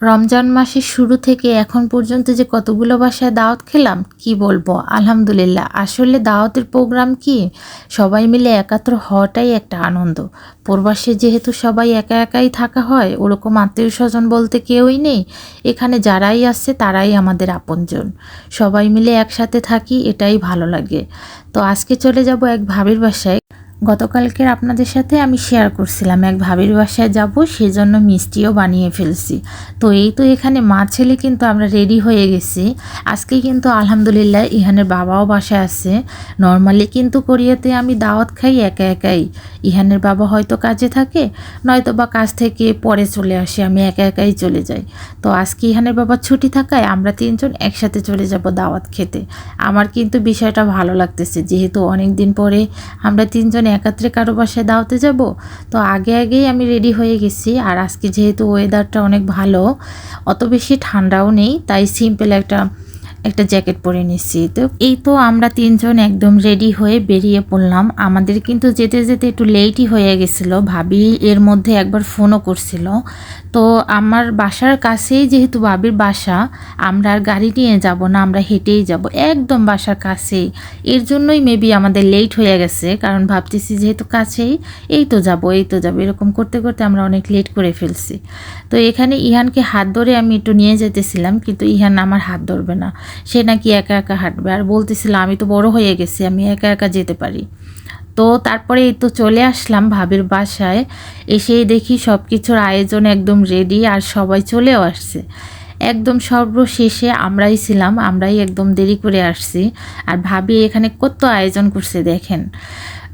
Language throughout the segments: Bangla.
রমজান মাসের শুরু থেকে এখন পর্যন্ত যে কতগুলো বাসায় দাওয়াত খেলাম, কি বলব? আলহামদুলিল্লাহ। আসলে দাওয়াতের প্রোগ্রাম কি? সবাই মিলে একাত্র হওয়াটাই একটা আনন্দ। প্রবাসে যেহেতু সবাই একা একাই থাকা হয়, ওরকম আত্মীয় স্বজন বলতে কেউই নেই। এখানে যারাই আসছে, তারাই আমাদের আপনজন। সবাই মিলে একসাথে থাকি, এটাই ভালো লাগে। তো আজকে চলে যাব এক ভাবির বাসায়। গতকালকের আপনাদের সাথে আমি শেয়ার করছিলাম, এক ভাবির বাসায় যাব, সেজন্য মিষ্টিও বানিয়ে ফেলছি। তো এই তো এখানে মা ছেলে কিন্তু আমরা রেডি হয়ে গেছি। আজকে কিন্তু আলহামদুলিল্লাহ ইহানের বাবাও বাসায় আছে। নর্মালি কিন্তু কোরিয়াতে আমি দাওয়াত খাই, একা একাই। ইহানের বাবা হয়তো কাজে থাকে নয়তো বা কাজ থেকে পরে চলে আসে, আমি একা একাই চলে যাই। তো আজকে ইহানের বাবা ছুটি থাকায় আমরা তিনজন একসাথে চলে যাব দাওয়াত খেতে। আমার কিন্তু বিষয়টা ভালো লাগতেছে, যেহেতু অনেক দিন পরে আমরা তিনজন একাত্রে কারও বাসায় দাওয়াতে যাব? তো আগে আগেই আমি রেডি হয়ে গেছি। আর আজকে যেহেতু ওয়েদারটা অনেক ভালো, অত বেশি ঠান্ডাও নেই, তাই সিম্পল একটা একটা জ্যাকেট পরে নিচ্ছি তো এই তো আমরা তিনজন একদম রেডি হয়ে বেরিয়ে পড়লাম। আমাদের কিন্তু যেতে যেতে একটু লেটই হয়ে গেছিল। ভাবি এর মধ্যে একবার ফোনও করছিল। তো আমার বাসার কাছেই যেহেতু ভাবির বাসা, আমরা আর গাড়ি নিয়ে যাব না, আমরা হেঁটেই যাব। একদম বাসার কাছেই। এর জন্যই মেবি আমাদের লেট হয়ে গেছে। কারণ ভাবতেছি যেহেতু কাছেই, এই তো যাব, এই তো যাব। এরকম করতে করতে আমরা অনেক লেট করে ফেলছি। তো এখানে ইহানকে হাত ধরে আমি একটু নিয়ে যেতেছিলাম কিন্তু ইহান আমার হাত ধরবে না। সে নাকি একা একা হাঁটবে। আর বলতেছিল, আমি তো বড় হয়ে গেছি, আমি একা একা যেতে পারি। তো তারপরে এই তো চলে আসলাম ভাবির বাসায়। এসেই দেখি সব কিছুর আয়োজন একদম রেডি আর সবাই চলেও আসছে। একদম সর্বশেষে আমরাই ছিলাম, আমরাই একদম দেরি করে আসছি। আর ভাবি এখানে কত আয়োজন করছে দেখেন।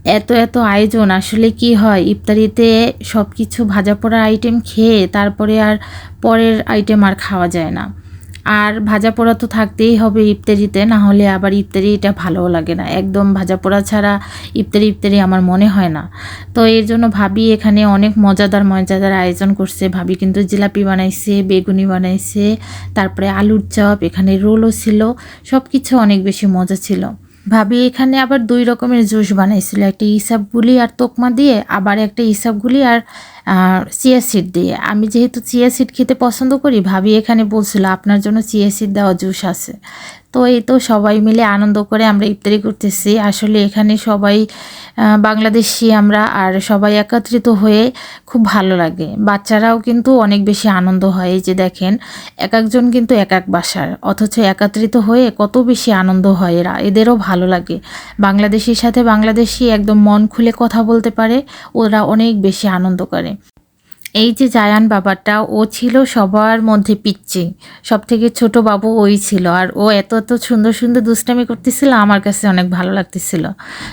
এত এত আয়োজন, আসলে কি হয়? ইফতারিতে সব কিছু ভাজা পোড়া আইটেম খেয়ে তারপরে আর পরের আইটেম আর খাওয়া যায় না। আর ভাজা পোড়া তো থাকতেই হবে ইফতারিতে, না হলে আবার ইফতারি এটা ভালোও লাগে না। একদম ভাজা পোড়া ছাড়া ইফতারি ইফতারি আমার মনে হয় না। তো এর জন্য ভাবি এখানে অনেক মজাদার মজাদার আয়োজন করছে। ভাবি কিন্তু জিলাপি বানাইছে, বেগুনি বানাইছে, তারপরে আলুর চপ, এখানে রোলও ছিল সব কিছু অনেক বেশি মজা ছিল। ভাবি এখানে আবার দুই রকমের জুস বানাইছিল, একটা ইসাবগুলি আর তোকমা দিয়ে, আবার একটা ইসাবগুলি আর চিয়া সিড দিয়ে। আমি যেহেতু চিয়া সিড খেতে পছন্দ করি, ভাবি এখানে বলছিল আপনার জন্য চিয়া সিড দেওয়া জুস আছে। তো এই তো সবাই মিলে আনন্দ করে আমরা ইফতারি করতেছি। আসলে এখানে সবাই বাংলাদেশি আমরা আর সবাই একত্রিত হয়ে খুব ভালো লাগে। বাচ্চারাও কিন্তু অনেক বেশি আনন্দ হয়। এই যে দেখেন, এক একজন কিন্তু এক এক বাসার। অথচ একত্রিত হয়ে কত বেশি আনন্দ হয় এরা। এদেরও ভালো লাগে। বাংলাদেশির সাথে বাংলাদেশি একদম মন খুলে কথা বলতে পারে। ওরা অনেক বেশি আনন্দ করে। এই যে জায়ান বাবাটা, ও ছিল সবার মধ্যে পিচ্ছি সব থেকে ছোট বাবু ওই ছিল। আর ও এত এত সুন্দর সুন্দর দুষ্টামি করতেছিল, আমার কাছে অনেক ভালো লাগতেছিল।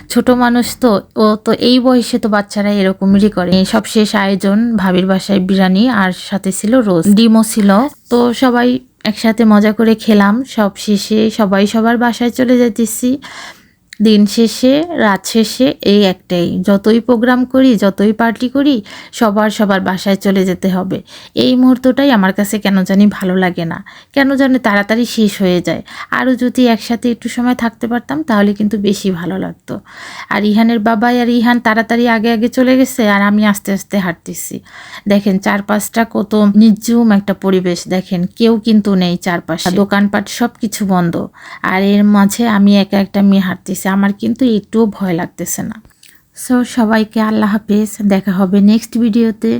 ছোট মানুষ তো, ও তো এই বয়সে তো বাচ্চারা এরকমই করে। সব শেষ আয়োজন, ভাবির বাসায় বিরিয়ানি আর সাথে ছিল রোজ ডিমও ছিল। তো সবাই একসাথে মজা করে খেলাম। সব শেষে সবাই সবার বাসায় চলে যেতেছি দিন শেষে, রাত শেষে এই একটাই। যতই প্রোগ্রাম করি, যতই পার্টি করি, সবার সবার বাসায় চলে যেতে হবে। এই মুহূর্তটাই আমার কাছে কেন জানি ভালো লাগে না। কেন জানি তাড়াতাড়ি শেষ হয়ে যায়। আরও যদি একসাথে একটু সময় থাকতে পারতাম, তাহলে কিন্তু বেশি ভালো লাগতো। আর ইহানের বাবাই আর ইহান তাড়াতাড়ি আগে আগে চলে গেছে আর আমি আস্তে আস্তে হাঁটতেছি। দেখেন চারপাশটা কত নির্জুম একটা পরিবেশ। দেখেন কেউ কিন্তু নেই চারপাশে। দোকানপাট সব কিছু বন্ধ। আর এর মাঝে আমি একা একটা মেয়ে হাঁটতেছি। আমার কিন্তু একটুও ভয় লাগতেছে না। সো সবাইকে আল্লাহ হাফেজ দেখা হবে নেক্সট ভিডিওতে